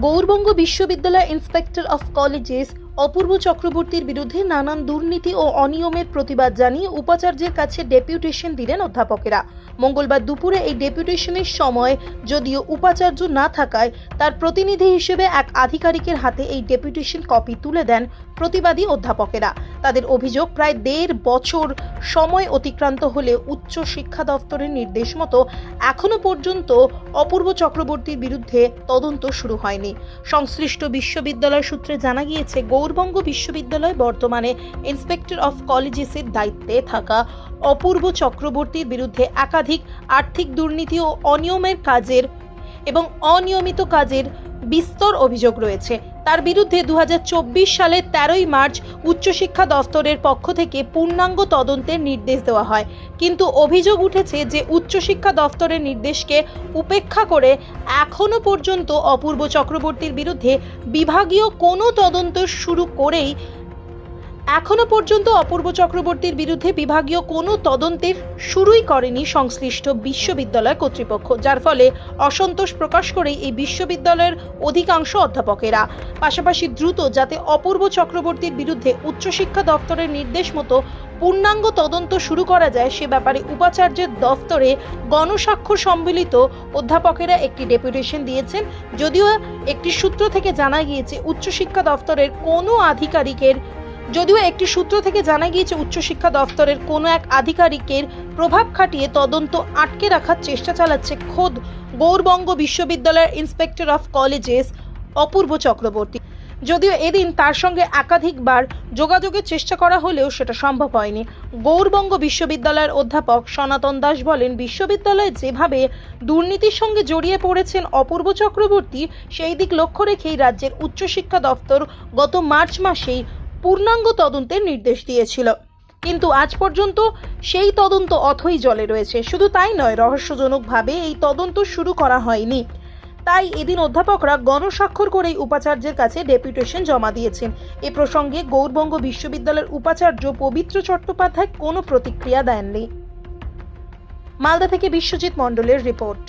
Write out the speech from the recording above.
গৌরবঙ্গ বিশ্ববিদ্যালয় inspector of colleges অপূর্ব চক্রবর্তীর বিরুদ্ধে নানান দুর্নীতি ও অনিয়মের প্রতিবাদ জানিয়ে উপাচার্যের কাছে ডেপুটেশন দিলেন অধ্যাপকেরা। মঙ্গলবার দুপুরে এই ডেপুটেশনের সময় যদিও উপাচার্য না থাকায় তার প্রতিনিধি হিসেবে এক আধিকারিকের হাতে এই ডেপুটেশন কপি তুলে দেন প্রতিবাদী অধ্যাপকেরা। তাদের অভিযোগ, প্রায় দেড় বছর সময় অতিক্রান্ত হলে উচ্চ শিক্ষা দপ্তরের নির্দেশ মতো এখনও পর্যন্ত অপূর্ব চক্রবর্তীর বিরুদ্ধে তদন্ত শুরু হয়নি। সংশ্লিষ্ট বিশ্ববিদ্যালয় সূত্রে জানা গিয়েছে গৌরবঙ্গ বিশ্ববিদ্যালয় বর্তমানে ইন্সপেক্টর অফ কলেজেসের দায়িত্বে থাকা অপূর্ব চক্রবর্তীর বিরুদ্ধে একাধিক আর্থিক দুর্নীতি ও অনিয়মের কাজের এবং অনিয়মিত কাজের বিস্তর অভিযোগ রয়েছে। তার বিরুদ্ধে দু সালে তেরোই মার্চ উচ্চশিক্ষা দফতরের পক্ষ থেকে পূর্ণাঙ্গ তদন্তের নির্দেশ দেওয়া হয়। কিন্তু অভিযোগ উঠেছে যে উচ্চশিক্ষা দফতরের নির্দেশকে উপেক্ষা করে এখনও পর্যন্ত অপূর্ব চক্রবর্তীর বিরুদ্ধে বিভাগীয় কোনো তদন্ত শুরু করেই এখনও পর্যন্ত অপূর্ব চক্রবর্তীর বিরুদ্ধে বিভাগীয় কোনো তদন্তের শুরুই করেনি সংশ্লিষ্ট বিশ্ববিদ্যালয় কর্তৃপক্ষ, যার ফলে অসন্তোষ প্রকাশ করেই এই বিশ্ববিদ্যালয়ের অধিকাংশ অধ্যাপকেরা। পাশাপাশি দ্রুত যাতে অপূর্ব চক্রবর্তীর বিরুদ্ধে উচ্চশিক্ষা দপ্তরের নির্দেশ মতো পূর্ণাঙ্গ তদন্ত শুরু করা যায়, সে ব্যাপারে উপাচার্যের দফতরে গণস্বাক্ষর সম্মিলিত অধ্যাপকেরা একটি ডেপুটেশন দিয়েছেন। যদিও একটি সূত্র থেকে জানা গিয়েছে, উচ্চশিক্ষা দপ্তরের কোনো আধিকারিকের যদিও একটি সূত্র থেকে জানা গিয়েছে, উচ্চশিক্ষা দফতরের কোনো এক আধিকারিকের প্রভাব খাটিয়ে তদন্ত আটকে রাখার চেষ্টা চালাচ্ছে খোদ গৌরবঙ্গ বিশ্ববিদ্যালয়ের inspector of colleges Apurba Chakraborty. যদিও এদিন তার সঙ্গে একাধিকবার যোগাযোগের চেষ্টা করা হলেও সেটা সম্ভব হয়নি। গৌরবঙ্গ বিশ্ববিদ্যালয়ের অধ্যাপক সনাতন দাস বলেন, বিশ্ববিদ্যালয়ে যেভাবে দুর্নীতির সঙ্গে জড়িয়ে পড়েছেন অপূর্ব চক্রবর্তী, সেই দিক লক্ষ্য রেখেই রাজ্যের উচ্চশিক্ষা দফতর গত মার্চ মাসেই পূর্ণাঙ্গ তদন্তের নির্দেশ দিয়েছিল। কিন্তু আজ পর্যন্ত সেই তদন্ত অথই জলে রয়েছে। শুধু তাই নয়, রহস্যজনকভাবে এই তদন্ত শুরু করা হয়নি। তাই এদিন অধ্যাপকরা গণস্বাক্ষর করেই উপাচার্যের কাছে ডেপুটেশন জমা দিয়েছেন। এ প্রসঙ্গে গৌরবঙ্গ বিশ্ববিদ্যালয়ের উপাচার্য পবিত্র চট্টোপাধ্যায় কোনো প্রতিক্রিয়া দেননি। মালদা থেকে বিশ্বজিৎ মণ্ডলের রিপোর্ট।